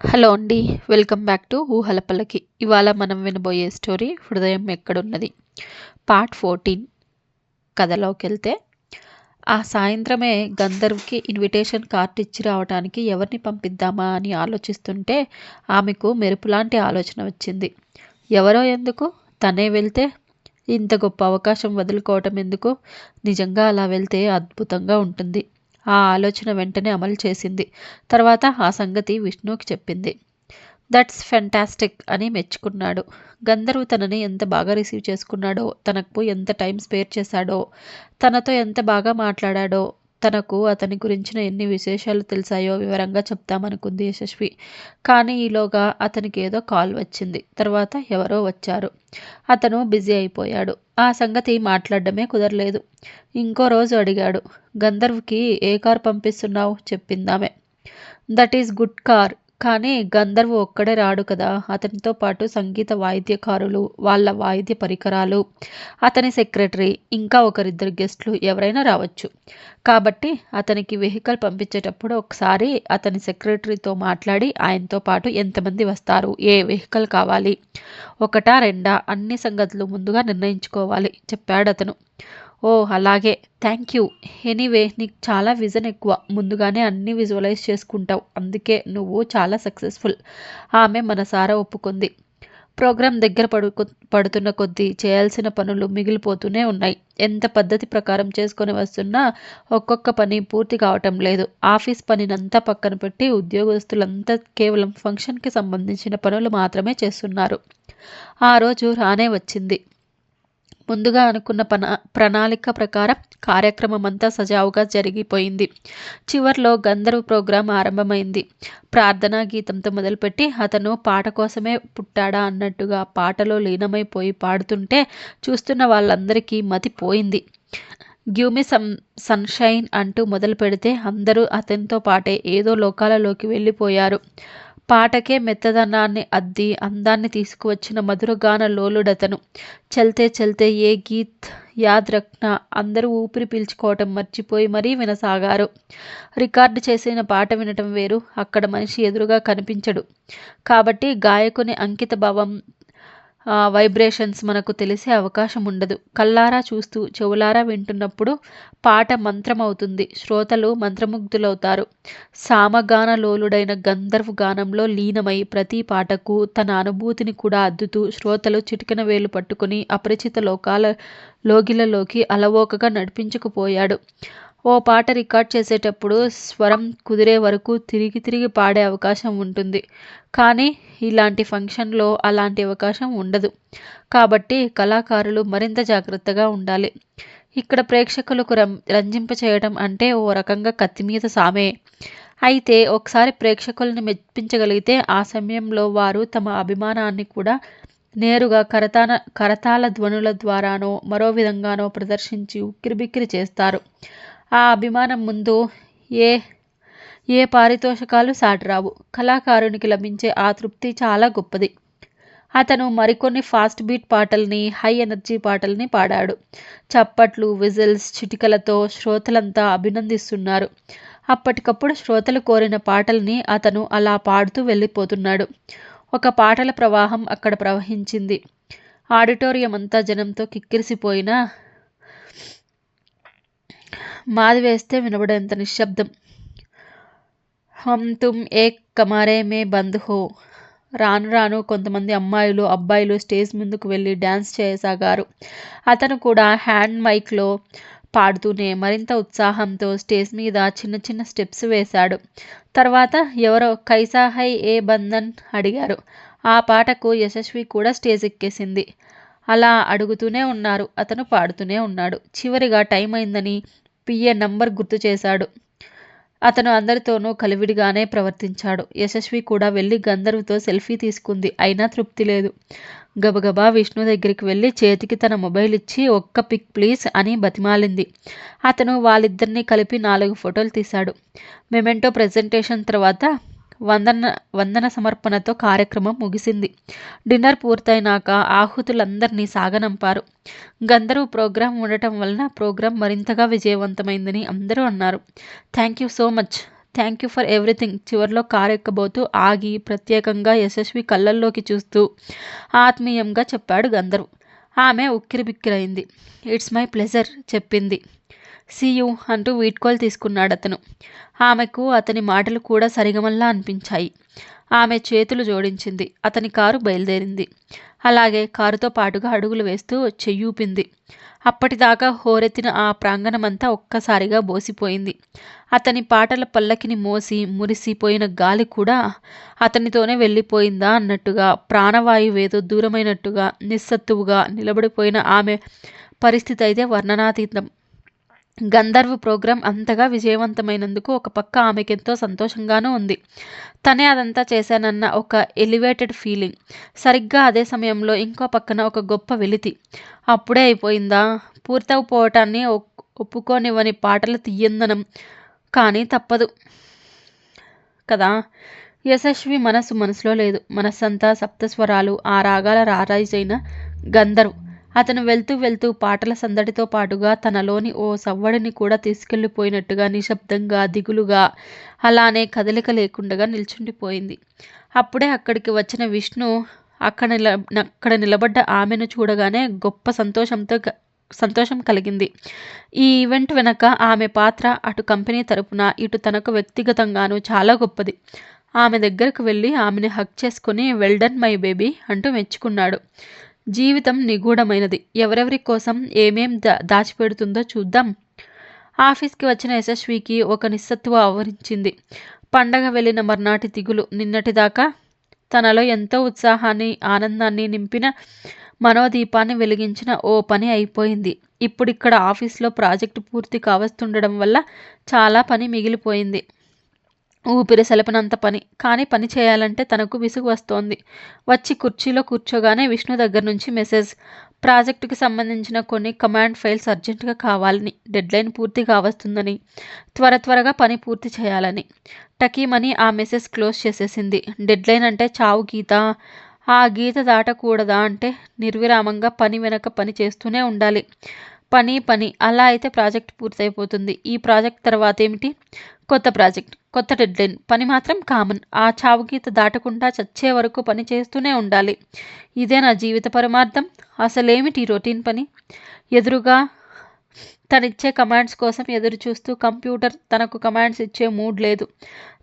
Hello అండి welcome back to ఊహల పల్లకి ఇవాళ మనం వినబోయే స్టోరీ హృదయం ఎక్కడున్నది. పార్ట్ ఫోర్టీన్ కథలోకి వెళ్తే ఆ సాయంత్రమే గంధర్వ్కి ఇన్విటేషన్ కార్డ్ ఇచ్చి రావడానికి ఎవరిని పంపిద్దామా అని ఆలోచిస్తుంటే ఆమెకు మెరుపులాంటి ఆలోచన వచ్చింది. ఎవరో ఎందుకు? తనే వెళ్తే ఇంత గొప్ప అవకాశం వదులుకోవటం ఎందుకు? నిజంగా అలా వెళ్తే అద్భుతంగా ఉంటుంది. ఆ ఆలోచన వెంటనే అమలు చేసింది. తర్వాత ఆ సంగతి విష్ణుకి చెప్పింది. దట్స్ ఫెంటాస్టిక్ అని మెచ్చుకున్నాడు. గంధర్వ్ తనని ఎంత బాగా రిసీవ్ చేసుకున్నాడో తనకు ఎంత టైం స్పేర్ చేశాడో తనతో ఎంత బాగా మాట్లాడాడో తనకు అతని గురించిన ఎన్ని విశేషాలు తెలిసాయో వివరంగా చెప్తామనుకుంది యశస్వి. కానీ ఈలోగా అతనికి ఏదో కాల్ వచ్చింది. తర్వాత ఎవరో వచ్చారు. అతను బిజీ అయిపోయాడు. ఆ సంగతి మాట్లాడడమే కుదరలేదు. ఇంకో రోజు అడిగాడు. గంధర్వ్కి ఏ కార్ పంపిస్తున్నావు? చెప్పిందామె. That is good car. కానీ గంధర్వ ఒక్కడే రాడు కదా. అతనితో పాటు సంగీత వాయిద్యకారులు వాళ్ళ వాయిద్య పరికరాలు అతని సెక్రటరీ ఇంకా ఒకరిద్దరు గెస్ట్లు ఎవరైనా రావచ్చు. కాబట్టి అతనికి వెహికల్ పంపించేటప్పుడు ఒకసారి అతని సెక్రటరీతో మాట్లాడి ఆయనతో పాటు ఎంతమంది వస్తారు ఏ వెహికల్ కావాలి ఒకటా రెండా అన్ని సంగతులు ముందుగా నిర్ణయించుకోవాలి చెప్పాడు అతను ఓ అలాగే. Thank you. ఎనీవే నీకు చాలా విజన్ ఎక్కువ. ముందుగానే అన్నీ విజువలైజ్ చేసుకుంటావు. అందుకే నువ్వు చాలా సక్సెస్ఫుల్. ఆమె మనసారా ఒప్పుకుంది. ప్రోగ్రాం దగ్గర పడుకు పడుతున్న కొద్దీ చేయాల్సిన పనులు మిగిలిపోతూనే ఉన్నాయి. ఎంత పద్ధతి ప్రకారం చేసుకొని వస్తున్నా ఒక్కొక్క పని పూర్తి కావటం లేదు. ఆఫీస్ పనినంతా పక్కన పెట్టి ఉద్యోగస్తులంతా కేవలం ఫంక్షన్కి సంబంధించిన పనులు మాత్రమే చేస్తున్నారు. ఆ రోజు రానే వచ్చింది. ముందుగా అనుకున్న ప్రణా ప్రణాళిక ప్రకారం కార్యక్రమం అంతా సజావుగా జరిగిపోయింది. చివర్లో గంధర్వ ప్రోగ్రాం ఆరంభమైంది. ప్రార్థనా గీతంతో మొదలుపెట్టి అతను పాట కోసమే పుట్టాడా అన్నట్టుగా పాటలో లీనమైపోయి పాడుతుంటే చూస్తున్న వాళ్ళందరికీ మతి పోయింది. గ్యూమి సన్ సన్షైన్ అంటూ మొదలు పెడితే అందరూ అతనితో పాటే ఏదో లోకాలలోకి వెళ్ళిపోయారు. పాటకే మెత్తదనాన్ని అద్ది అందాన్ని తీసుకువచ్చిన మధురగాన లోలుడతను. చల్తే చల్తే ఏ గీత్ యాద్ రక్న అందరూ ఊపిరి పీల్చుకోవటం మర్చిపోయి మరీ వినసాగారు. రికార్డు చేసిన పాట వినటం వేరు అక్కడ మనిషి ఎదురుగా కనిపించడు. కాబట్టి గాయకుని అంకిత భావం వైబ్రేషన్స్ మనకు తెలిసే అవకాశం ఉండదు. కల్లారా చూస్తూ చెవులారా వింటున్నప్పుడు పాట మంత్రమవుతుంది. శ్రోతలు మంత్రముగ్ధులవుతారు. సామగాన లోలుడైన గంధర్వ గానంలో లీనమై ప్రతి పాటకు తన అనుభూతిని కూడా అద్దుతూ శ్రోతలు చిటికన వేలు పట్టుకుని అపరిచిత లోకాల లోగిలలోకి అలవోకగా నడిపించుకుపోయాడు. ఓ పాట రికార్డ్ చేసేటప్పుడు స్వరం కుదిరే వరకు తిరిగి తిరిగి పాడే అవకాశం ఉంటుంది. కానీ ఇలాంటి ఫంక్షన్లో అలాంటి అవకాశం ఉండదు. కాబట్టి కళాకారులు మరింత జాగ్రత్తగా ఉండాలి. ఇక్కడ ప్రేక్షకులకు రం రంజింప చేయడం అంటే ఓ రకంగా కత్తి మీద సామే. అయితే ఒకసారి ప్రేక్షకులను మెప్పించగలిగితే ఆ సమయంలో వారు తమ అభిమానాన్ని కూడా నేరుగా కరతాన కరతాల ధ్వనుల ద్వారానో మరో విధంగానో ప్రదర్శించి ఉక్కిరిబిక్కిరి చేస్తారు. ఆ అభిమానం ముందు ఏ ఏ పారితోషికాలు సాటిరావు. కళాకారునికి లభించే ఆ తృప్తి చాలా గొప్పది. అతను మరికొన్ని ఫాస్ట్ బీట్ పాటల్ని హై ఎనర్జీ పాటల్ని పాడాడు. చప్పట్లు విజిల్స్ చిటికలతో శ్రోతలంతా అభినందిస్తున్నారు. అప్పటికప్పుడు శ్రోతలు కోరిన పాటల్ని అతను అలా పాడుతూ వెళ్ళిపోతున్నాడు. ఒక పాటల ప్రవాహం అక్కడ ప్రవహించింది. ఆడిటోరియం అంతా జనంతో కిక్కిరిసిపోయినా మాది వేస్తే వినబడేంత నిశ్శబ్దం. హమ్ తుమ్ ఏక్ కమారే మే బంద్ హో. రాను రాను కొంతమంది అమ్మాయిలు అబ్బాయిలు స్టేజ్ ముందుకు వెళ్ళి డ్యాన్స్ చేయసాగారు. అతను కూడా హ్యాండ్ మైక్లో పాడుతూనే మరింత ఉత్సాహంతో స్టేజ్ మీద చిన్న చిన్న స్టెప్స్ వేశాడు. తర్వాత ఎవరో కైసా హై ఏ బంధన్ అడిగారు. ఆ పాటకు యశస్వి కూడా స్టేజ్ ఎక్కేసింది. అలా అడుగుతూనే ఉన్నారు. అతను పాడుతూనే ఉన్నాడు. చివరిగా టైం అయిందని పిఏ నంబర్ గుర్తు చేశాడు. అతను అందరితోనూ కలివిడిగానే ప్రవర్తించాడు. యశస్వి కూడా వెళ్ళి గంధర్వతో సెల్ఫీ తీసుకుంది. అయినా తృప్తి లేదు. గబగబా విష్ణు దగ్గరికి వెళ్ళి చేతికి తన మొబైల్ ఇచ్చి ఒక్క పిక్ ప్లీజ్ అని బతిమాలింది. అతను వాళ్ళిద్దరినీ కలిపి నాలుగు ఫోటోలు తీశాడు. మెమెంటో ప్రజెంటేషన్ తర్వాత వందన వందన సమర్పణతో కార్యక్రమం ముగిసింది. డిన్నర్ పూర్తయినాక ఆహుతులందరినీ సాగనంపారు. గంధర్వ ప్రోగ్రాం ఉండటం వలన ప్రోగ్రాం మరింతగా విజయవంతమైందని అందరూ అన్నారు. Thank you so much. Thank you for everything. చివరిలో కారెక్కబోతూ ఆగి ప్రత్యేకంగా యశస్వి కళ్ళల్లోకి చూస్తూ ఆత్మీయంగా చెప్పాడు గంధర్వ్. ఆమె ఉక్కిరిబిక్కిరైంది. ఇట్స్ మై ప్లెజర్ చెప్పింది. సీయు అంటూ వీడ్కోలు తీసుకున్నాడు అతను. ఆమెకు అతని మాటలు కూడా సరిగమల్లా అనిపించాయి. ఆమె చేతులు జోడించింది. అతని కారు బయలుదేరింది. అలాగే కారుతో పాటుగా అడుగులు వేస్తూ చెయ్యూపింది అప్పటిదాకా హోరెత్తిన ఆ ప్రాంగణమంతా ఒక్కసారిగా బోసిపోయింది. అతని పాటల పల్లకిని మోసి మురిసిపోయిన గాలి కూడా అతనితోనే వెళ్ళిపోయిందా అన్నట్టుగా ప్రాణవాయువేదో దూరమైనట్టుగా నిస్సత్తువుగా నిలబడిపోయిన ఆమె పరిస్థితి అయితే వర్ణనాతీతం. గంధర్వ్ ప్రోగ్రాం అంతగా విజయవంతమైనందుకు ఒక పక్క ఆమెకెంతో సంతోషంగానూ ఉంది. తనే అదంతా చేశానన్న ఒక ఎలివేటెడ్ ఫీలింగ్. సరిగ్గా అదే సమయంలో ఇంకో పక్కన ఒక గొప్ప వెలితి. అప్పుడే అయిపోయిందా? పూర్తవుపోవటాన్ని ఒప్పుకోనివ్వని పాటలు తీయందనం కానీ తప్పదు. కదా? యశస్వి మనసు మనసులో లేదు. మనస్సంతా సప్తస్వరాలు ఆ రాగాల రారాజైన గంధర్వ్. అతను వెళ్తూ వెళ్తూ పాటల సందడితో పాటుగా తనలోని ఓ సవ్వడిని కూడా తీసుకెళ్ళిపోయినట్టుగా నిశ్శబ్దంగా దిగులుగా అలానే కదలిక లేకుండా నిల్చుండిపోయింది. అప్పుడే అక్కడికి వచ్చిన విష్ణు అక్కడ నిల అక్కడ నిలబడ్డ ఆమెను చూడగానే గొప్ప సంతోషంతో సంతోషం కలిగింది. ఈ ఈవెంట్ వెనక ఆమె పాత్ర అటు కంపెనీ తరపున ఇటు తనకు వ్యక్తిగతంగానూ చాలా గొప్పది. ఆమె దగ్గరకు వెళ్ళి ఆమెని హక్ చేసుకుని వెల్డన్ మై బేబీ అంటూ మెచ్చుకున్నాడు. జీవితం నిగూఢమైనది. ఎవరెవరి కోసం ఏమేం దా దాచిపెడుతుందో చూద్దాం. ఆఫీస్కి వచ్చిన యశస్వికి ఒక నిస్సత్వ ఆవరించింది. పండగ వెళ్ళిన మర్నాటి దిగులు నిన్నటిదాకా తనలో ఎంతో ఉత్సాహాన్ని ఆనందాన్ని నింపిన మనోదీపాన్ని వెలిగించిన ఓ పని అయిపోయింది. ఇప్పుడిక్కడ ఆఫీస్లో ప్రాజెక్టు పూర్తి కావస్తుండడం వల్ల చాలా పని మిగిలిపోయింది. ఊపిరి సెలపినంత పని. కానీ పని చేయాలంటే తనకు విసుగు వస్తోంది. వచ్చి కుర్చీలో కూర్చోగానే విష్ణు దగ్గర నుంచి మెసేజ్. ప్రాజెక్టుకి సంబంధించిన కొన్ని కమాండ్ ఫైల్స్ అర్జెంటుగా కావాలని. డెడ్లైన్ పూర్తి కావస్తుందని త్వర త్వరగా పని పూర్తి చేయాలని. టకీమని ఆ మెసేజ్ క్లోజ్ చేసేసింది. డెడ్లైన్ అంటే చావు గీత. ఆ గీత దాటకూడదా అంటే నిర్విరామంగా పని వెనక పని చేస్తూనే ఉండాలి. పని పని. అలా అయితే ప్రాజెక్ట్ పూర్తయిపోతుంది. ఈ ప్రాజెక్ట్ తర్వాత ఏమిటి? కొత్త ప్రాజెక్ట్ కొత్త డెడ్లైన్. పని మాత్రం కామన్. ఆ చావు గీత దాటకుండా చచ్చే వరకు పని చేస్తూనే ఉండాలి. ఇదే నా జీవిత పరమార్థం. అసలేమిటి రొటీన్ పని? ఎదురుగా తనిచ్చే కమాండ్స్ కోసం ఎదురు చూస్తూ కంప్యూటర్ తనకు కమాండ్స్ ఇచ్చే మూడ్ లేదు.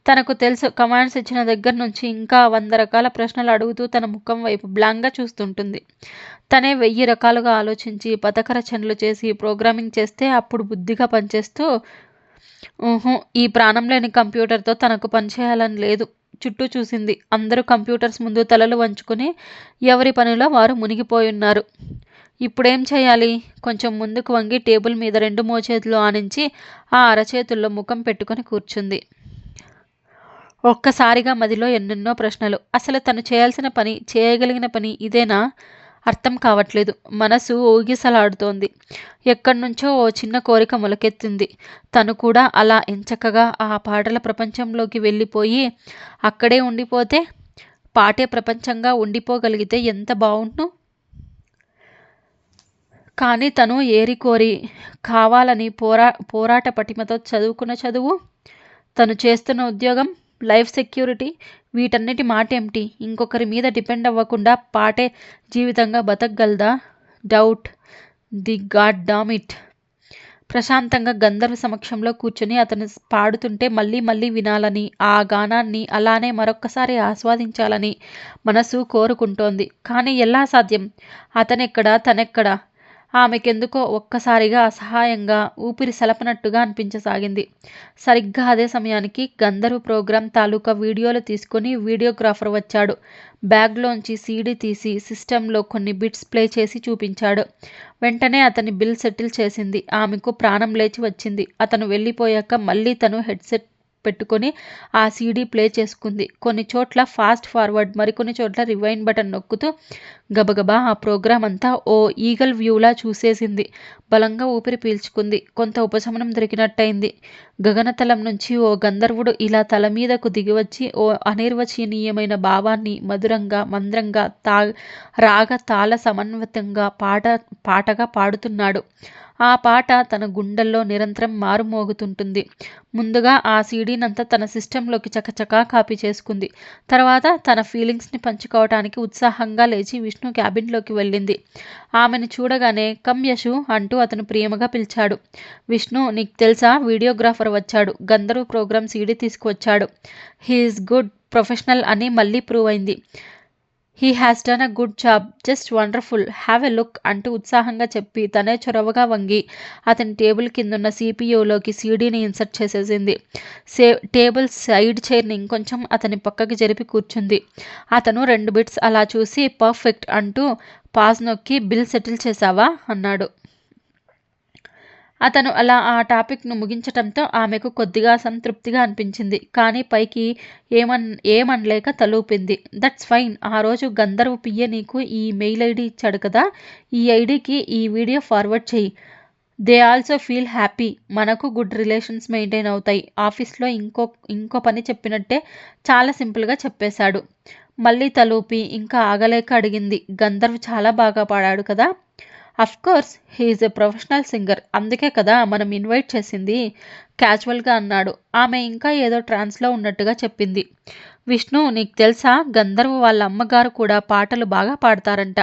తనకు తెలుసు కమాండ్స్ ఇచ్చిన దగ్గర నుంచి ఇంకా వంద రకాల ప్రశ్నలు అడుగుతూ తన ముఖం వైపు బ్లాంక్గా చూస్తుంటుంది. తనే వెయ్యి రకాలుగా ఆలోచించి పథక రచనలు చేసి ప్రోగ్రామింగ్ చేస్తే అప్పుడు బుద్ధిగా పనిచేస్తూ ఊహు ఈ ప్రాణం లేని కంప్యూటర్తో తనకు పనిచేయాలని లేదు చుట్టూ చూసింది. అందరూ కంప్యూటర్స్ ముందు తలలు వంచుకొని ఎవరి పనిలో వారు మునిగిపోయి ఉన్నారు. ఇప్పుడేం చేయాలి? కొంచెం ముందుకు వంగి టేబుల్ మీద రెండు మోచేతులు ఆనించి ఆ అరచేతుల్లో ముఖం పెట్టుకొని కూర్చుంది. ఒక్కసారిగా మదిలో ఎన్నెన్నో ప్రశ్నలు. అసలు తను చేయాల్సిన పని చేయగలిగిన పని ఇదేనా? అర్థం కావట్లేదు. మనసు ఊగిసలాడుతోంది. ఎక్కడి నుంచో ఓ చిన్న కోరిక మొలకెత్తింది. తను కూడా అలా ఎంచక్కగా ఆ పాటల ప్రపంచంలోకి వెళ్ళిపోయి అక్కడే ఉండిపోతే పాటే ప్రపంచంగా ఉండిపోగలిగితే ఎంత బాగుండు కానీ తను ఏరికోరి కావాలని పోరా పోరాట పటిమతో చదువుకున్న చదువు? తను చేస్తున్న ఉద్యోగం? లైఫ్ సెక్యూరిటీ వీటన్నిటి మాట ఏమిటి ఇంకొకరి మీద డిపెండ్ అవ్వకుండా పాటే జీవితంగా బతకగలదా? Doubt. The God damn it. ప్రశాంతంగా గంధర్వ సమక్షంలో కూర్చొని అతను పాడుతుంటే మళ్ళీ మళ్ళీ వినాలని ఆ గానాన్ని అలానే మరొక్కసారి ఆస్వాదించాలని మనసు కోరుకుంటోంది. కానీ ఎలా సాధ్యం? అతనెక్కడా? తనెక్కడా? ఆమెకెందుకో ఒక్కసారిగా అసహాయంగా ఊపిరి సలపనట్టుగా అనిపించసాగింది. సరిగ్గా అదే సమయానికి గంధర్వ ప్రోగ్రాం తాలూకా వీడియోలు తీసుకొని వీడియోగ్రాఫర్ వచ్చాడు. బ్యాగ్లోంచి సీడీ తీసి సిస్టంలో కొన్ని బిట్స్ ప్లే చేసి చూపించాడు. వెంటనే అతని బిల్ సెటిల్ చేసింది. ఆమెకు ప్రాణం లేచి వచ్చింది. అతను వెళ్ళిపోయాక మళ్ళీ తను హెడ్సెట్ పెట్టుకొని ఆ సీడీ ప్లే చేసుకుంది. కొన్ని చోట్ల ఫాస్ట్ ఫార్వర్డ్ మరికొన్ని చోట్ల రివైన్ బటన్ నొక్కుతూ గబగబా ఆ ప్రోగ్రాం అంతా ఓ ఈగల్ వ్యూలా చూసేసింది. బలంగా ఊపిరి పీల్చుకుంది. కొంత ఉపశమనం దొరికినట్టయింది. గగనతలం నుంచి ఓ గంధర్వుడు ఇలా తల మీదకు దిగివచ్చి ఓ అనిర్వచనీయమైన భావాన్ని మధురంగా మంద్రంగా తా రాగ తాళ సమన్వితంగా పాట పాటగా పాడుతున్నాడు. ఆ పాట తన గుండెల్లో నిరంతరం మారుమోగుతుంటుంది. ముందుగా ఆ సీడీనంతా తన సిస్టంలోకి చకచకా కాపీ చేసుకుంది. తర్వాత తన ఫీలింగ్స్ని పంచుకోవటానికి ఉత్సాహంగా లేచి విష్ణు క్యాబిన్లోకి వెళ్ళింది. ఆమెను చూడగానే కమ్ యశు అంటూ అతను ప్రేమగా పిలిచాడు. విష్ణు నీకు తెలుసా? వీడియోగ్రాఫర్ వచ్చాడు. గంధర్వ ప్రోగ్రామ్ సీడీ తీసుకువచ్చాడు. హీఈస్ గుడ్ ప్రొఫెషనల్ అని మళ్ళీ ప్రూవ్ అయింది. He has done a good job just wonderful have a look అంటూ ఉత్సాహంగా చెప్పి తనే చొరవగా వంగి అతని టేబుల్ కిందున్న సిపియూలోకి సీడీని ఇన్సర్ట్ చేసేసింది. సే టేబుల్ సైడ్ చైర్ని ఇంకొంచెం అతని పక్కకి జరిపి కూర్చుంది. అతను రెండు బిట్స్ అలా చూసి పర్ఫెక్ట్ అంటూ పాజ్ నొక్కి బిల్ సెటిల్ చేశావా? అన్నాడు. అతను అలా ఆ టాపిక్ను ముగించటంతో ఆమెకు కొద్దిగా సంతృప్తిగా అనిపించింది. కానీ పైకి ఏమన్ ఏమనలేక తలూపింది. దట్స్ ఫైన్ ఆ రోజు గంధర్వ పియ్య నీకు ఈ మెయిల్ ఐడి ఇచ్చాడు కదా? ఈ ఐడికి ఈ వీడియో ఫార్వర్డ్ చెయ్యి. దే ఆల్సో ఫీల్ హ్యాపీ మనకు గుడ్ రిలేషన్స్ మెయింటైన్ అవుతాయి. ఆఫీస్లో ఇంకో ఇంకో పని చెప్పినట్టే చాలా సింపుల్గా చెప్పేశాడు. మళ్ళీ తలూపి ఇంకా ఆగలేక అడిగింది. గంధర్వ్ చాలా బాగా పాడాడు కదా? Of course he is a professional singer అందుకే కదా మనం ఇన్వైట్ చేసింది. క్యాజువల్గా అన్నాడు. ఆమె ఇంకా ఏదో ట్రాన్స్లో ఉన్నట్టుగా చెప్పింది. విష్ణు నీకు తెలుసా? గంధర్వ వాళ్ళ అమ్మగారు కూడా పాటలు బాగా పాడతారంట.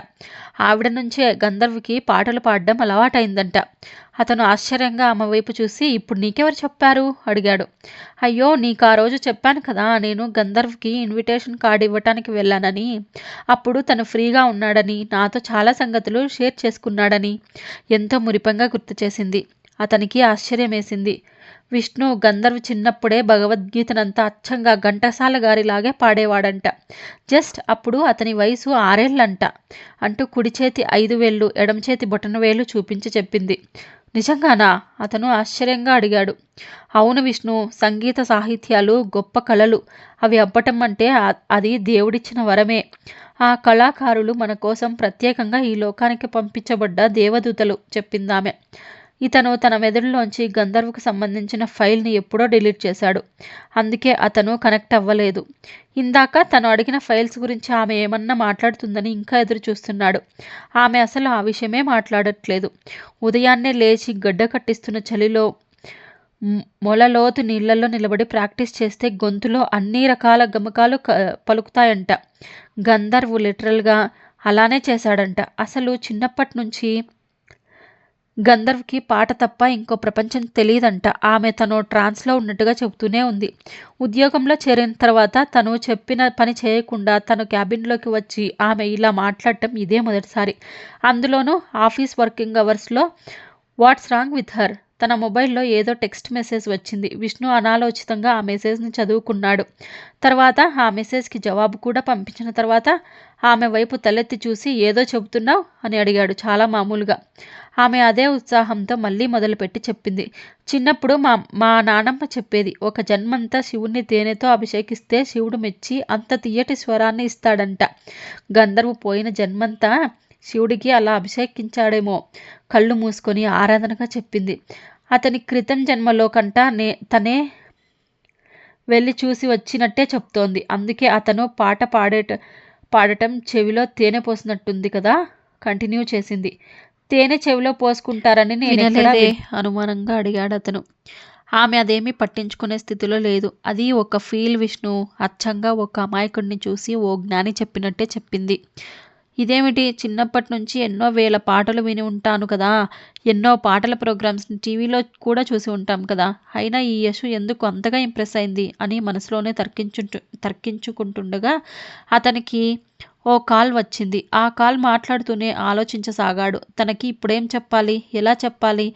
ఆవిడ నుంచే గంధర్వుకి పాటలు పాడడం అలవాటైందంట. అతను ఆశ్చర్యంగా ఆమె వైపు చూసి ఇప్పుడు నీకెవరు చెప్పారు? అడిగాడు. అయ్యో నీకు ఆ రోజు చెప్పాను కదా నేను గంధర్వ్కి ఇన్విటేషన్ కార్డు ఇవ్వటానికి వెళ్ళానని. అప్పుడు తను ఫ్రీగా ఉన్నాడని నాతో చాలా సంగతులు షేర్ చేసుకున్నాడని ఎంతో మురిపంగా గుర్తు చేసింది. అతనికి ఆశ్చర్యమేసింది. విష్ణు గంధర్వ్ చిన్నప్పుడే భగవద్గీతనంతా అచ్చంగా ఘంటసాల గారిలాగే పాడేవాడంట. జస్ట్ అప్పుడు అతని వయసు ఆరేళ్ళంట అంటూ కుడి చేతి ఐదు వేళ్ళు ఎడమ చేతి బొటన వేలు చూపించి చెప్పింది. నిజంగానా? అతను ఆశ్చర్యంగా అడిగాడు. అవును విష్ణు సంగీత సాహిత్యాలు గొప్ప కళలు. అవి అబ్బటం అంటే అది దేవుడిచ్చిన వరమే. ఆ కళాకారులు మన కోసం ప్రత్యేకంగా ఈ లోకానికి పంపించబడ్డ దేవదూతలు చెప్పిందామె. ఇతను తన మెదడులోంచి గంధర్వకు సంబంధించిన ఫైల్ని ఎప్పుడో డిలీట్ చేశాడు. అందుకే అతను కనెక్ట్ అవ్వలేదు. ఇందాక తను అడిగిన ఫైల్స్ గురించి ఆమె ఏమన్నా మాట్లాడుతుందని ఇంకా ఎదురు చూస్తున్నాడు ఆమె అసలు ఆ విషయమే మాట్లాడట్లేదు. ఉదయాన్నే లేచి గడ్డ కట్టిస్తున్న చలిలో మొలలోతు నీళ్ళలో నిలబడి ప్రాక్టీస్ చేస్తే గొంతులో అన్ని రకాల గమకాలు పలుకుతాయంట. గంధర్వు లిటరల్గా అలానే చేశాడంట. అసలు చిన్నప్పటి నుంచి గంధర్వ్కి పాట తప్ప ఇంకో ప్రపంచం తెలియదంట ఆమె తను ట్రాన్స్లో ఉన్నట్టుగా చెబుతూనే ఉంది. ఉద్యోగంలో చేరిన తర్వాత తను చెప్పిన పని చేయకుండా తను క్యాబిన్లోకి వచ్చి ఆమె ఇలా మాట్లాడటం ఇదే మొదటిసారి. అందులోనూ ఆఫీస్ వర్కింగ్ అవర్స్లో వాట్స్ రాంగ్ విత్ హర్? తన మొబైల్లో ఏదో టెక్స్ట్ మెసేజ్ వచ్చింది. విష్ణు అనాలోచితంగా ఆ మెసేజ్ని చదువుకున్నాడు. తర్వాత ఆ మెసేజ్కి జవాబు కూడా పంపించిన తర్వాత ఆమె వైపు తలెత్తి చూసి ఏదో చెబుతున్నావు? అని అడిగాడు చాలా మామూలుగా. ఆమె అదే ఉత్సాహంతో మళ్ళీ మొదలుపెట్టి చెప్పింది. చిన్నప్పుడు మా మా నానమ్మ చెప్పేది ఒక జన్మంతా శివుణ్ణి తేనెతో అభిషేకిస్తే శివుడు మెచ్చి అంత తీయటి స్వరాన్ని ఇస్తాడంట. గంధర్వు పోయిన జన్మంతా శివుడికి అలా అభిషేకించాడేమో కళ్ళు మూసుకొని ఆరాధనగా చెప్పింది. అతని క్రితం జన్మలో కంట నే తనే వెళ్ళి చూసి వచ్చినట్టే చెప్తోంది. అందుకే అతను పాట పాడేట పాడటం చెవిలో తేనె పోసినట్టుంది కదా కంటిన్యూ చేసింది. తేనె చెవిలో పోసుకుంటారని నేను అనుమానంగా అడిగాడు అతను. ఆమె అదేమీ పట్టించుకునే స్థితిలో లేదు. అది ఒక ఫీల్ విష్ణు అచ్చంగా ఒక అమాయకుడిని చూసి ఓ జ్ఞాని చెప్పినట్టే చెప్పింది. ఇదేమిటి? చిన్నప్పటి నుంచి ఎన్నో వేల పాటలు విని ఉంటాను కదా. ఎన్నో పాటల ప్రోగ్రామ్స్ని టీవీలో కూడా చూసి ఉంటాం కదా. అయినా ఈ యశు ఎందుకు అంతగా ఇంప్రెస్ అయింది అని మనసులోనే తర్కించు తర్కించుకుంటుండగా అతనికి ఓ కాల్ వచ్చింది. ఆ కాల్ మాట్లాడుతూనే ఆలోచించసాగాడు. తనకి ఇప్పుడేం చెప్పాలి? ఎలా చెప్పాలి?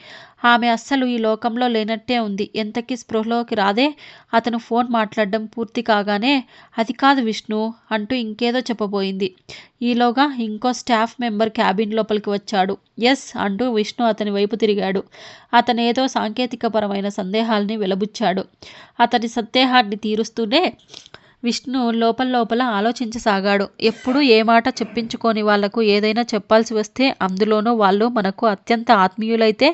ఆమె అస్సలు ఈ లోకంలో లేనట్టే ఉంది. ఎంతకీ స్పృహలోకి రాదే? అతను ఫోన్ మాట్లాడడం పూర్తి కాగానే అది కాదు విష్ణు అంటూ ఇంకేదో చెప్పబోయింది. ఈలోగా ఇంకో స్టాఫ్ మెంబర్ క్యాబిన్ లోపలికి వచ్చాడు. ఎస్ అంటూ విష్ణు అతని వైపు తిరిగాడు. అతనేదో సాంకేతికపరమైన సందేహాల్ని వెలబుచ్చాడు. అతని సందేహాన్ని తీరుస్తూనే విష్ణు లోపల లోపల ఆలోచించసాగాడు. ఎప్పుడు ఏ మాట చెప్పించుకోని వాళ్ళకు ఏదైనా చెప్పాల్సి వస్తే అందులోనూ వాళ్ళు మనకు అత్యంత ఆత్మీయులైతే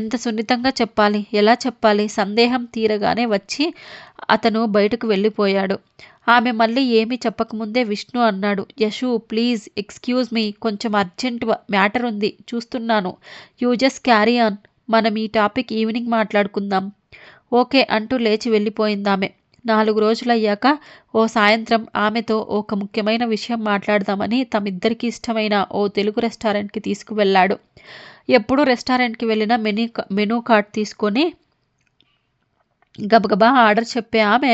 ఎంత సున్నితంగా చెప్పాలి ఎలా చెప్పాలి సందేహం తీరగానే వచ్చి అతను బయటకు వెళ్ళిపోయాడు. ఆమె మళ్ళీ ఏమీ చెప్పకముందే విష్ణు అన్నాడు యశు ప్లీజ్ ఎక్స్క్యూజ్ మీ కొంచెం అర్జెంట్ మ్యాటర్ ఉంది చూస్తున్నాను. యూ జస్ట్ క్యారీ ఆన్ మనం ఈ టాపిక్ ఈవినింగ్ మాట్లాడుకుందాం. ఓకే అంటూ లేచి వెళ్ళిపోయిందామె. నాలుగు రోజులయ్యాక ఓ సాయంత్రం ఆమెతో ఒక ముఖ్యమైన విషయం మాట్లాడదామని తమిద్దరికి ఇష్టమైన ఓ తెలుగు రెస్టారెంట్కి తీసుకువెళ్ళాడు. ఎప్పుడు రెస్టారెంట్కి వెళ్ళినా మెనూ మెనూ కార్డ్ తీసుకొని గబగబా ఆర్డర్ చెప్పే ఆమె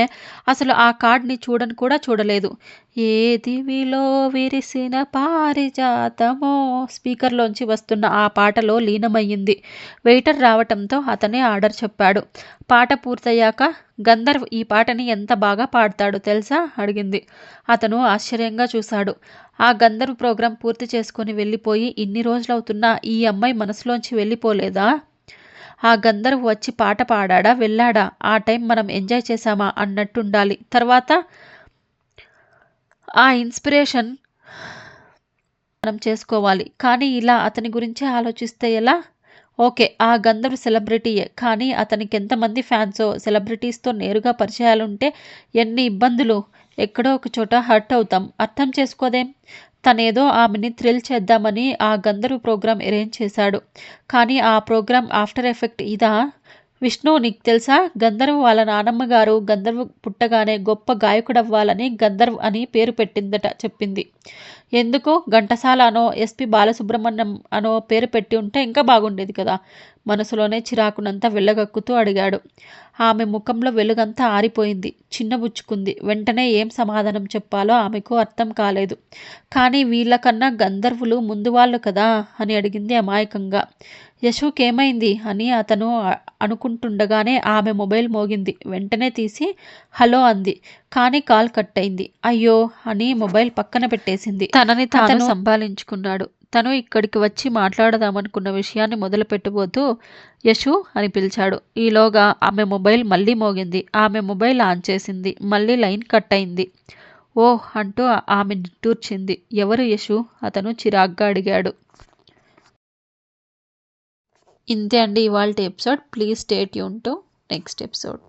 అసలు ఆ కార్డ్ని చూడని కూడా చూడలేదు. ఏది విలో విరిసిన పారిజాతమో? స్పీకర్లోంచి వస్తున్న ఆ పాటలో లీనమయ్యింది. వెయిటర్ రావటంతో అతనే ఆర్డర్ చెప్పాడు. పాట పూర్తయ్యాక గంధర్వ్ ఈ పాటని ఎంత బాగా పాడతాడు తెలుసా? అడిగింది. అతను ఆశ్చర్యంగా చూశాడు. ఆ గంధర్వ్ ప్రోగ్రాం పూర్తి చేసుకొని వెళ్ళిపోయి ఇన్ని రోజులవుతున్నా ఈ అమ్మాయి మనసులోంచి వెళ్ళిపోలేదా? ఆ గంధర్వ్ వచ్చి పాట పాడా వెళ్ళాడా? ఆ టైం మనం ఎంజాయ్ చేశామా? అన్నట్టుండాలి. తర్వాత ఆ ఇన్స్పిరేషన్ మనం చేసుకోవాలి. కానీ ఇలా అతని గురించి ఆలోచిస్తే ఎలా? ఓకే ఆ గంధర్వ్ సెలబ్రిటీయే. కానీ అతనికి ఎంతమంది ఫ్యాన్సో సెలబ్రిటీస్తో నేరుగా పరిచయాలుంటే ఎన్ని ఇబ్బందులు. ఎక్కడో ఒక చోట హర్ట్ అవుతాం. అర్థం చేసుకోదేం? తనేదో ఆమెని థ్రిల్ చేద్దామని ఆ గంధర్వ్ ప్రోగ్రాం అరేంజ్ చేశాడు. కానీ ఆ ప్రోగ్రాం ఆఫ్టర్ ఎఫెక్ట్ ఇదా? విష్ణు నీకు తెలుసా? గంధర్వ్ వాళ్ళ నానమ్మ గారు గంధర్వ్ పుట్టగానే గొప్ప గాయకుడవ్వాలని గంధర్వ్ అని పేరు పెట్టిందట చెప్పింది. ఎందుకు ఘంటసాల అనో ఎస్పి బాలసుబ్రహ్మణ్యం అనో పేరు పెట్టి ఉంటే ఇంకా బాగుండేది కదా. మనసులోనే చిరాకునంతా వెళ్ళగక్కుతూ అడిగాడు. ఆమె ముఖంలో వెలుగంతా ఆరిపోయింది. చిన్నబుచ్చుకుంది వెంటనే ఏం సమాధానం చెప్పాలో ఆమెకు అర్థం కాలేదు. కానీ వీళ్ళకన్నా గంధర్వులు ముందు వాళ్ళు కదా అని అడిగింది అమాయకంగా. యశుకేమైంది అని అతను అనుకుంటుండగానే ఆమె మొబైల్ మోగింది. వెంటనే తీసి హలో అంది. కానీ కాల్ కట్ అయింది. అయ్యో అని మొబైల్ పక్కన పెట్టేసింది. తనని తాను సంభాలించుకున్నాడు. తను ఇక్కడికి వచ్చి మాట్లాడదామనుకున్న విషయాన్ని మొదలు పెట్టబోతూ యశు అని పిలిచాడు. ఈలోగా ఆమె మొబైల్ మళ్ళీ మోగింది. ఆమె మొబైల్ ఆన్ చేసింది. మళ్ళీ లైన్ కట్ అయింది ఓహ్ అంటూ ఆమె నిట్టూర్చింది. ఎవరు యశు? అతను చిరాగ్గా అడిగాడు. ఇంతే అండి ఇవాళ ఎపిసోడ్. ప్లీజ్ స్టేట్ యూన్ టు నెక్స్ట్ ఎపిసోడ్.